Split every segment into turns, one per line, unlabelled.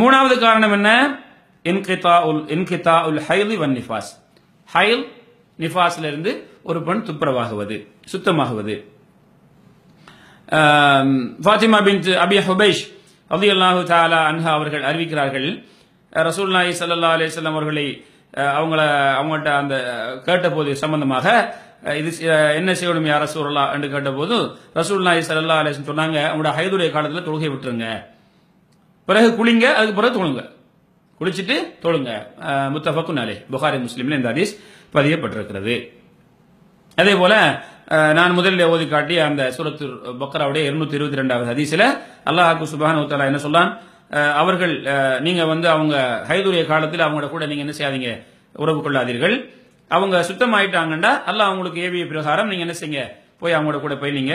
மூணாவது காரணம் என்ன? இன்கிதா உல் இன்கிதா உல் ஹைலி வன் நிஃபாஸ். ஹைல் நிஃபாஸ்ல இருந்து ஒரு பெண் துப்புரவாகுவது சுத்தமாகுவது. ஃபாத்திமா பின் அபி ஹுபைஷ் அபி அல்லாஹு தாலா அன்ஹா அவர்கள் அறிவிக்கிறார்கள் ரசூல் ரசூலுல்லாஹி ஸல்லல்லாஹு அலைஹி அவர்களை அவங்கள அவங்கள்ட்ட அந்த கேட்டபோது சம்பந்தமாக இது என்ன செய்யணும் யார் ரசூல்லா என்று கேட்டபோது ரசூல் ஸல்லல்லாஹு அலைஹி சொன்னாங்க உங்களோட ஹைதுடைய காலத்தில் தொழுகை விட்டுருங்க. பிறகு குளிங்க அதுக்கு பிறகு தொழுங்க. குளிச்சுட்டு தொழுங்க. முத்தஃபக்கு நாளே புகாரி முஸ்லீம்ல இந்த ஹதீஸ் பதியப்பட்டிருக்கிறது. அதே போல நான் முதலில் ஓதி காட்டி அந்த சூரத்து பக்கராவுடைய இருநூத்தி இருபத்தி ரெண்டாவது ஹதீஸ்ல அல்லாஹ் சுபஹானஹு தஆலா என்ன சொல்லான் அவர்கள் நீங்க வந்து அவங்க ஹைதுரிய காலத்தில் அவங்களோட கூட நீங்க என்ன செய்யாதீங்க? உறவு கொள்ளாதீர்கள். அவங்க சுத்தமாயிட்டாங்கன்னா அல்ல அவங்களுக்கு ஏவிய பிரகாரம் நீங்க என்ன செய்யுங்க? போய் அவங்களோட கூட போய் நீங்க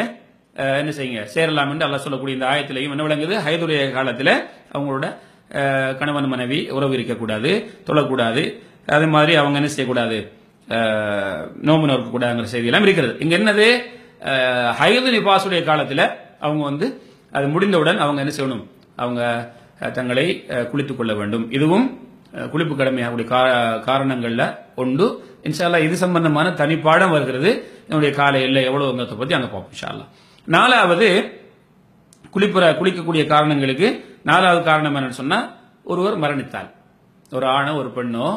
என்ன செய்யுங்க? சேரலாம் என்று அல்ல சொல்லக்கூடிய இந்த ஆயத்திலையும் என்ன விளங்குது? ஹைதுரிய காலத்தில் அவங்களோட கணவன் மனைவி உறவு இருக்கக்கூடாது தொழக்கூடாது. அதே மாதிரி அவங்க என்ன செய்யக்கூடாது? நோம்பு நோக்கக்கூடாதுங்கிற செய்தியெல்லாம் செய்தி எல்லாம் இருக்கிறது. இங்க என்னது? ஹயது நிபாசுடைய காலத்தில் அவங்க வந்து அது முடிந்தவுடன் அவங்க என்ன செய்யணும்? அவங்க தங்களை குளித்துக் கொள்ள வேண்டும். இதுவும் குளிப்பு கடமையாகக்கூடிய காரணங்கள்ல உண்டு இன்ஷால்லா இது சம்பந்தமான தனிப்பாடம் வருகிறது. என்னுடைய காலையில் எல்லை எவ்வளவுங்கிறத பத்தி அங்க பார்ப்போம் இன்ஷால்லா நாலாவது குளிப்புற குளிக்கக்கூடிய காரணங்களுக்கு நாலாவது காரணம் என்னன்னு சொன்னா ஒருவர் மரணித்தால். ஒரு ஆணோ ஒரு பெண்ணோ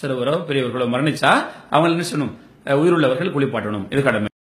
சிறுவரோ பெரியவர்களோ மரணிச்சா அவங்க என்ன செய்யணும்? உயிருள்ளவர்கள் குளிப்பாட்டணும். இது கடமை.